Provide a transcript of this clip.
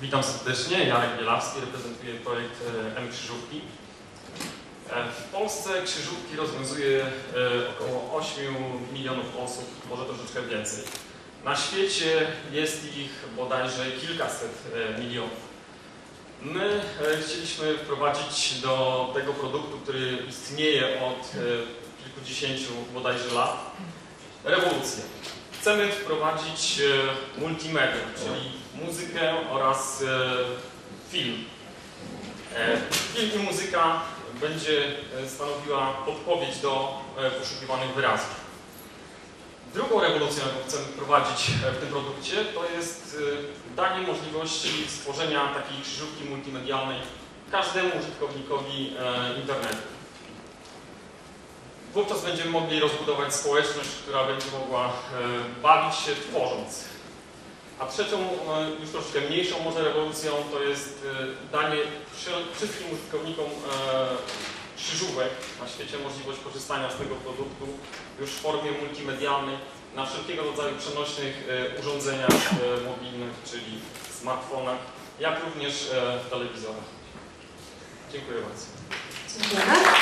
Witam serdecznie, Jarek Bielawski, reprezentuję projekt e, M-Krzyżówki. E, W Polsce krzyżówki rozwiązuje e, około 8 milionów osób, może troszeczkę więcej. Na świecie jest ich bodajże kilkaset milionów. My chcieliśmy wprowadzić do tego produktu, który istnieje od kilkudziesięciu bodajże lat, rewolucję. Chcemy wprowadzić e, multimedia, czyli muzykę oraz e, film. E, Film i muzyka będzie stanowiła podpowiedź do poszukiwanych wyrazów. Drugą rewolucją, jaką chcemy wprowadzić w tym produkcie, to jest danie możliwości stworzenia takiej krzyżówki multimedialnej każdemu użytkownikowi internetu. Wówczas będziemy mogli rozbudować społeczność, która będzie mogła e, bawić się tworząc. A trzecią, e, już troszkę mniejszą może rewolucją, to jest e, danie wszy- wszystkim użytkownikom krzyżówek na świecie możliwość korzystania z tego produktu już w formie multimedialnej na wszelkiego rodzaju przenośnych urządzeniach mobilnych, czyli smartfonach, jak również w telewizorach. Dziękuję bardzo. Dziękujemy.